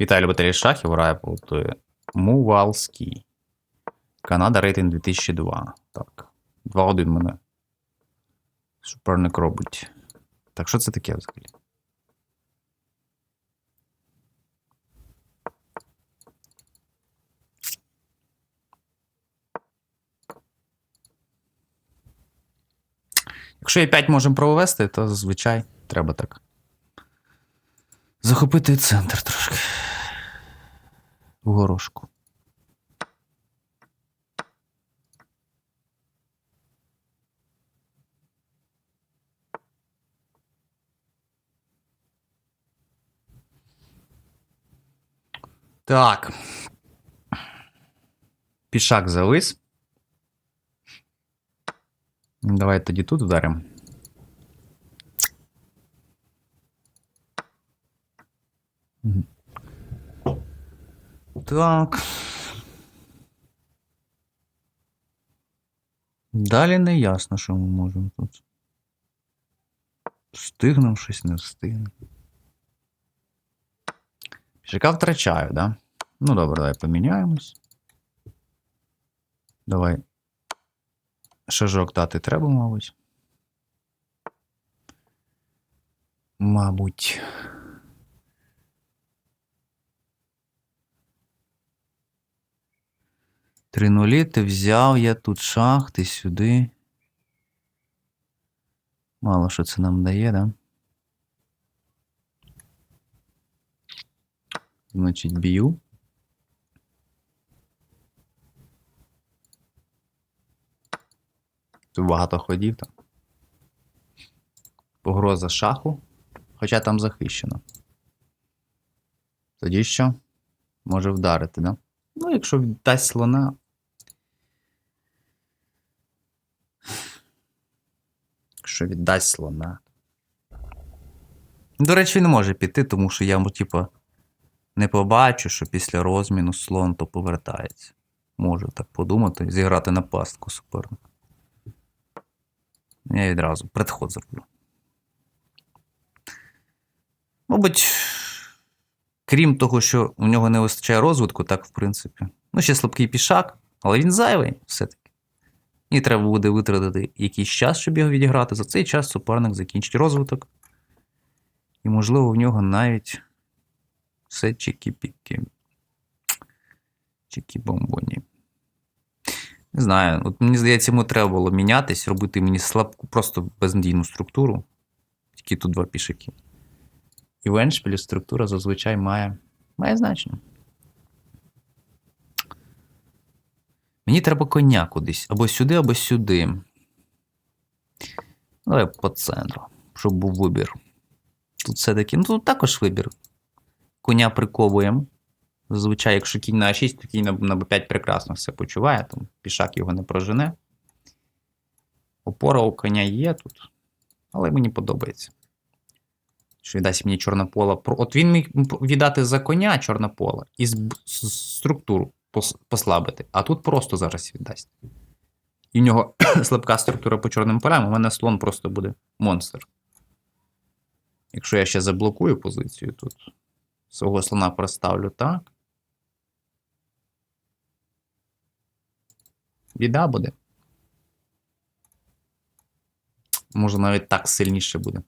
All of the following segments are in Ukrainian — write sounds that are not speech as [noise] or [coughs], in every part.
Вітаю любителі шахів, грає проти Мувалський. Канада рейтинг 2002. Так. 2-1 мене. Суперник робить. Так, що це таке взагалі? Якщо Е5 можемо провести, то зазвичай треба так. Захопити центр трошки. В горошку. Так. Пішак завис. Давай тоді тут вдаримо. Мгм. Так. Далі не ясно, що ми можемо тут. Встигнемо щось не встигнемо. Пішака втрачаю, да? Ну добре, давай поміняємось. Давай. Шажок дати треба, мабуть. Мабуть. Три нулі ти взяв, я тут шах, ти сюди. Мало що це нам дає, да? Значить, б'ю. Тут багато ходів там. Погроза шаху. Хоча там захищено. Тоді що? Може вдарити, да? Ну, якщо віддасть слона. Якщо віддасть слона. До речі, він може піти, тому що я, типу, не побачу, що після розміну слон то повертається. Можу так подумати, зіграти на пастку суперника. Я відразу предход зроблю. Мабуть, крім того, що у нього не вистачає розвитку, так, в принципі. Ну, ще слабкий пішак, але він зайвий все-таки. І треба буде витратити якийсь час, щоб його відіграти. За цей час суперник закінчить розвиток. І, можливо, в нього навіть все чікі-піки. Чікі-бомбоні. Не знаю, от мені здається, йому треба було мінятись, робити мені слабку, просто безнадійну структуру. Тільки тут два пішаки. І в Еншпілі структура зазвичай має, має значення. Мені треба коня кудись. Або сюди, або сюди. Давай по центру, щоб був вибір. Тут все-таки, ну тут також вибір. Коня приковуємо. Зазвичай, якщо кінь на А6, то кінь на, на Б5 прекрасно все почуває, там пішак його не прожене. Опора у коня є тут, але мені подобається. Що віддасть мені чорнопола. От він міг віддати за коня чорнопола і з, структуру послабити, а тут просто зараз віддасть. І в нього [coughs] слабка структура по чорним полям, у мене слон просто буде монстр. Якщо я ще заблокую позицію тут, свого слона проставлю так. Біда буде. Може, навіть так сильніше буде.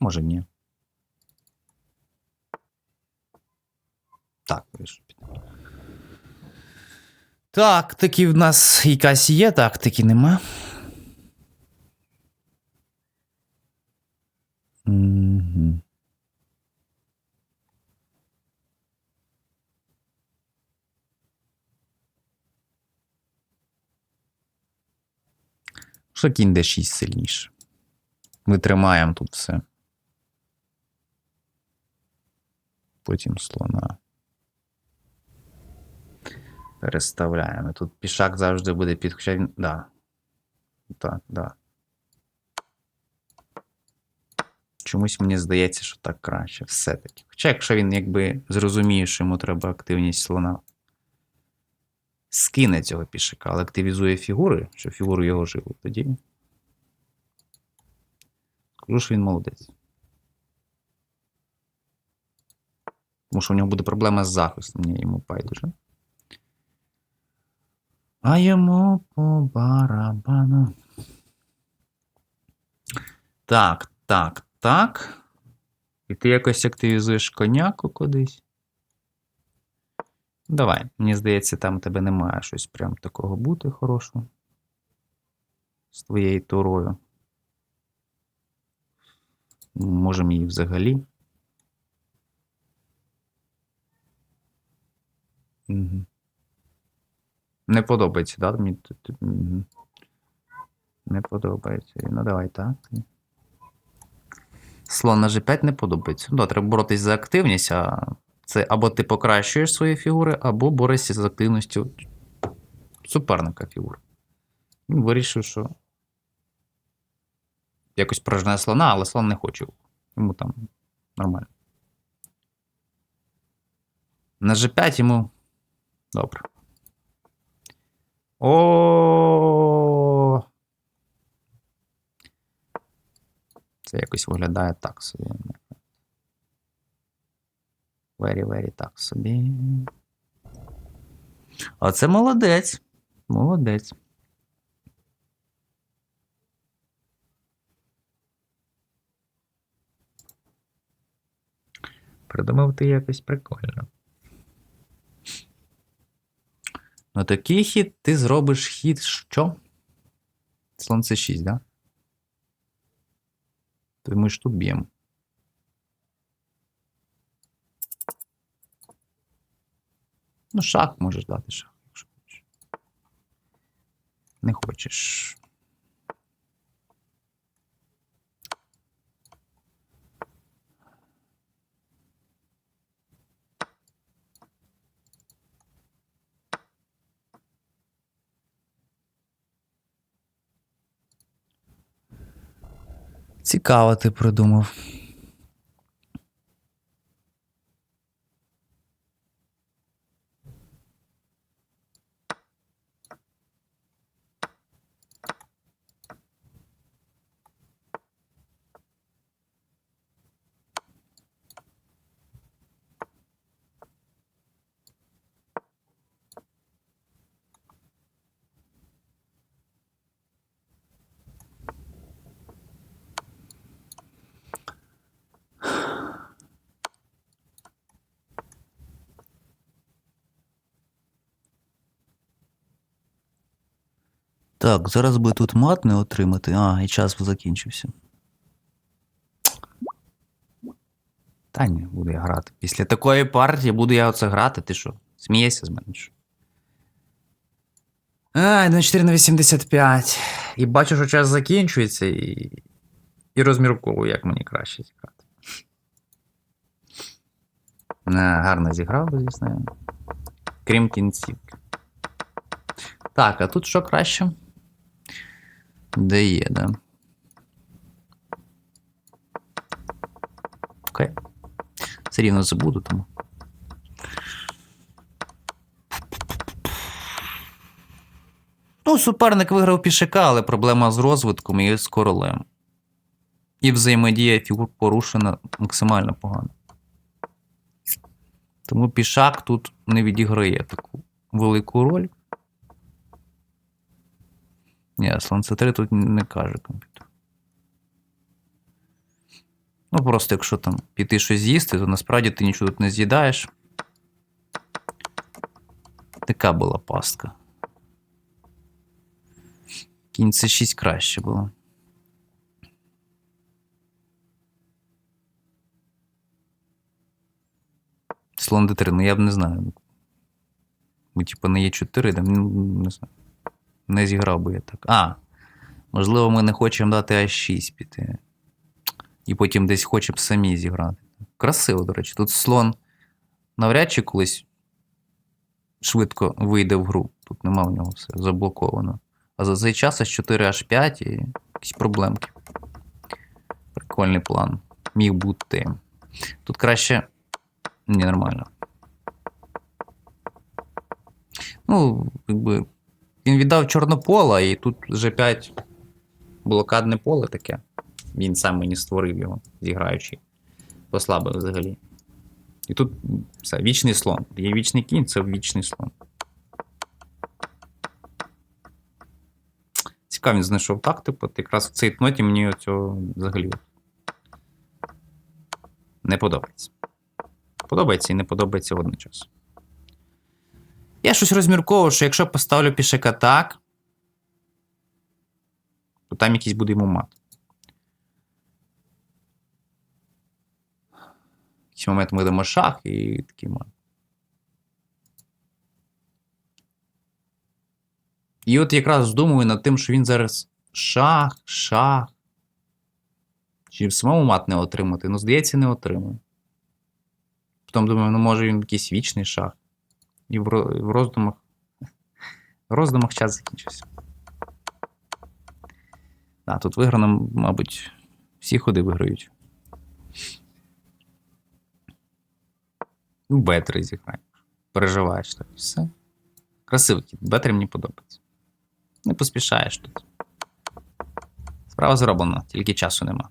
Може, ні. Так, піти. Так, таки в нас якась є, тактики нема. Угу. Що кінь d6 сильніше. Ми тримаємо тут все. Потім слона. Переставляємо. Тут пішак завжди буде під. Хоча він. Да. Так, да. Чомусь мені здається, що так краще. Все-таки. Хоча, якщо він якби зрозуміє, що йому треба активність слона. Скине цього пішака, але активізує фігури, що фігуру його жили, тоді. Скажу, що він молодець. Тому що у нього буде проблема з захистом, ні, йому байдуже. А йому по барабану. Так, так, так. І ти якось активізуєш коняку кудись. Давай, мені здається, там у тебе немає щось прям такого бути хорошого. З твоєю турою. Можемо її взагалі. Угу. Не подобається, да? Мені тут. Не подобається. Ну давай так. Слон на G5 не подобається. Ну, да, треба боротись за активність, а це або ти покращуєш свої фігури, або борешся з активністю суперника фігур. Він вирішив, що якось прожне слона, але слон не хоче. Йому там нормально. На G5 йому. Добре. О. Це якось виглядає так собі. Very, very так собі. А це молодець. Молодець. Придумав ти якось прикольно. Ну такий хід ти зробиш хід що? Слон c 6, да? То ми ж тут б'ємо. Ну, шах можеш дати шах, якщо хочеш. Не хочеш. Цікаво ти придумав. Так, зараз би тут мат не отримати. А, і час закінчився. Та ні, буду я грати. Після такої партії буду я оце грати. Ти що? Смієшся з мене? що? Ай, на 4 на 85. І бачу, що час закінчується, і, і розмірковую, як мені краще зіграти. Не, гарно зіграв, звісно. Крім кінцівки. Так, а тут що краще? Де є, да? Окей. Все рівно забуду, тому. Ну, суперник виграв пішака, але проблема з розвитком і з королем. І взаємодія фігур порушена максимально погано. Тому пішак тут не відіграє таку велику роль. Ні, слон С3 тут не каже комп'ютер. Ну, просто якщо там піти щось з'їсти, то насправді ти нічого тут не з'їдаєш. Така була пастка. Кінь це 6 краще було. Слон Д3, ну я б не знаю. Ми, типу, не є 4, да, ну, не знаю. Не зіграв би я так. А, можливо, ми не хочемо дати А6 піти. І потім десь хочемо самі зіграти. Красиво, до речі. Тут слон навряд чи колись швидко вийде в гру. Тут нема в нього все заблоковано. А за цей час аж 4 аж 5 і якісь проблемки. Прикольний план. Міг бути. Тут краще. Ні, нормально. Ну, якби. Він віддав чорнопола, і тут G5 блокадне поле таке. Він сам мені створив його, зіграючи. Послабив взагалі. І тут все, вічний слон. Є вічний кінь, це вічний слон. Цікаво, він знайшов тактику. От якраз в цей ноті мені цього взагалі не подобається. Подобається і не подобається водночас. Я щось розмірковував, що якщо поставлю пішака так, то там якийсь буде йому мат. Якийсь момент ми йдемо шах і такий мат. І от якраз здумую над тим, що він зараз шах, шах. Чи самому мат не отримати? Ну, здається, не отримує. Потім думаю, ну може він якийсь вічний шах. І в, ро- в роздумах. В роздумах час закінчився. А, тут виграно, мабуть, всі ходи виграють. Ну, Бетри зіграй. Переживаєш так. Все. Красивий кіт. Бетри мені подобається. Не поспішаєш тут. Справа зроблена, тільки часу нема.